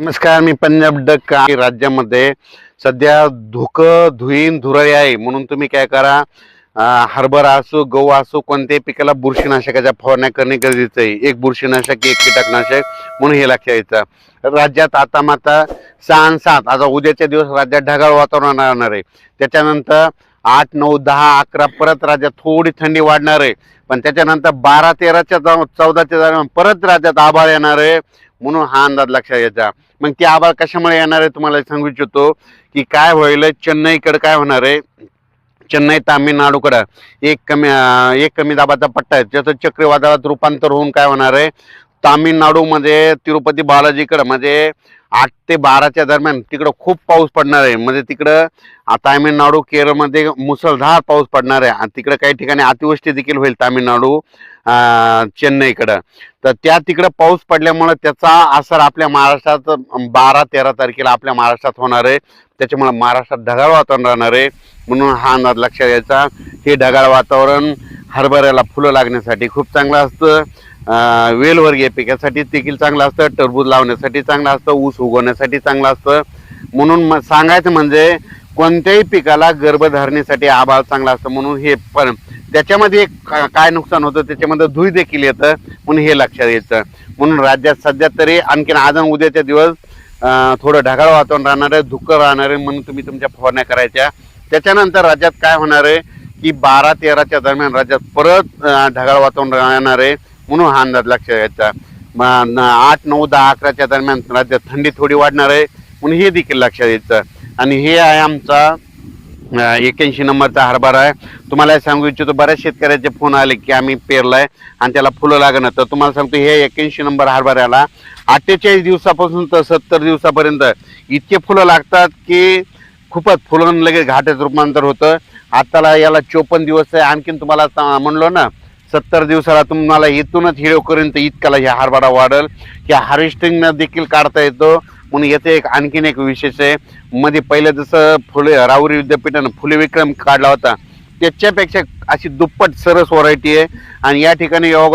नमस्कार मी पंजाब डक राज्यामध्ये सध्या धुकं धुईन धुरळे आहे. म्हणून तुम्ही काय करा हरभरा असो गहू असो कोणत्याही पिकाला बुरशीनाशकाच्या फवारण्या करणे गरजेचं आहे. एक बुरशीनाशक एक कीटकनाशक म्हणून हे लक्षात यायचं राज्यात आता माता सहा आणि सात आता उद्याच्या दिवस राज्यात ढगाळ वातावरण राहणार आहे. त्याच्यानंतर आठ नऊ दहा अकरा परत राज्यात थोडी थंडी वाढणार आहे. पण त्याच्यानंतर बारा तेराच्या चौदाच्या दरम्यान परत राज्यात आभाळ येणार आहे. म्हणून हा अंदाज लक्षात यायचा मग ती आभाळ कशामुळे येणार आहे तुम्हाला सांगू इच्छितो की काय होईल चेन्नईकडे काय होणार आहे? चेन्नई तामिळनाडूकडं. एक कमी एक कमी दाबाचा पट्टा आहे. त्याचं चक्रीवादळात रूपांतर होऊन काय होणार आहे? तामिळनाडूमध्ये तिरुपती बालाजीकडं म्हणजे आठ ते बाराच्या दरम्यान तिकडं खूप पाऊस पडणार आहे. म्हणजे तिकडं तामिळनाडू केरळमध्ये मुसळधार पाऊस पडणार आहे. आणि तिकडं काही ठिकाणी अतिवृष्टी देखील होईल तामिळनाडू चेन्नईकडं. तर त्या तिकडं पाऊस पडल्यामुळं त्याचा असर आपल्या महाराष्ट्रात बारा तेरा तारखेला आपल्या महाराष्ट्रात होणार आहे. त्याच्यामुळं महाराष्ट्रात ढगाळ वातावरण राहणार आहे. म्हणून हा अंदाज लक्षात यायचा हे ढगाळ वातावरण हरभऱ्याला फुलं लागण्यासाठी खूप चांगलं असतं. अं, वेलवर्गीय पिकासाठी देखील चांगलं असतं टरबूज लावण्यासाठी चांगलं असतं ऊस उगवण्यासाठी चांगलं असतं. म्हणून म- सांगायचं म्हणजे कोणत्याही पिकाला गर्भधारणेसाठी आभाळ चांगला असतं म्हणून हे पण त्याच्यामध्ये का- काय नुकसान होतं त्याच्यामध्ये धुई देखील येतं म्हणून हे लक्षात यायचं. म्हणून राज्यात सध्या तरी आणखीन आज उद्याच्या दिवस थोडं ढगाळ वातावरण राहणार आहे धुकं राहणार आहे म्हणून तुम्ही तुमच्या फवारण्या करायच्या. त्याच्यानंतर राज्यात काय होणार आहे की बारा तेराच्या दरम्यान राज्यात परत ढगाळ वातावरण राहणार आहे. म्हणून हा अंदाज लक्षात घ्यायचा. आठ नऊ दहा अकराच्या दरम्यान राज्यात थंडी थोडी वाढणार आहे म्हणून हे देखील लक्षात यायचं आणि हे आहे आमचा एक्याऐंशी नंबरचा हरभरा आहे. तुम्हाला सांगू इच्छितो बऱ्याच शेतकऱ्याचे फोन आले की आम्ही पेरलाय आणि त्याला फुलं लागणार तर तुम्हाला सांगतो हे एक्याऐंशी नंबर हरभऱ्याला अठ्ठेचाळीस दिवसापासून तर सत्तर दिवसापर्यंत इतके फुलं लागतात की खूपच फुलं लगेच घाटाचं रूपांतर होतं. आताला याला चोपन्न दिवस आहे. आणखीन तुम्हाला म्हणलो ना सत्तर दिवसाला तुम्हाला इथूनच हिरोपर्यंत इतकाला हे हरभरा वाढल. ह्या हार्वेस्टिंगनं देखील काढता येतो. म्हणून येथे एक आणखीन एक विशेष आहे. मध्ये पहिलं जसं फुले राहुरी विद्यापीठानं फुले विक्रम काढला होता. त्याच्यापेक्षा अशी दुप्पट सरस व्हरायटी आहे. आणि या ठिकाणी योगा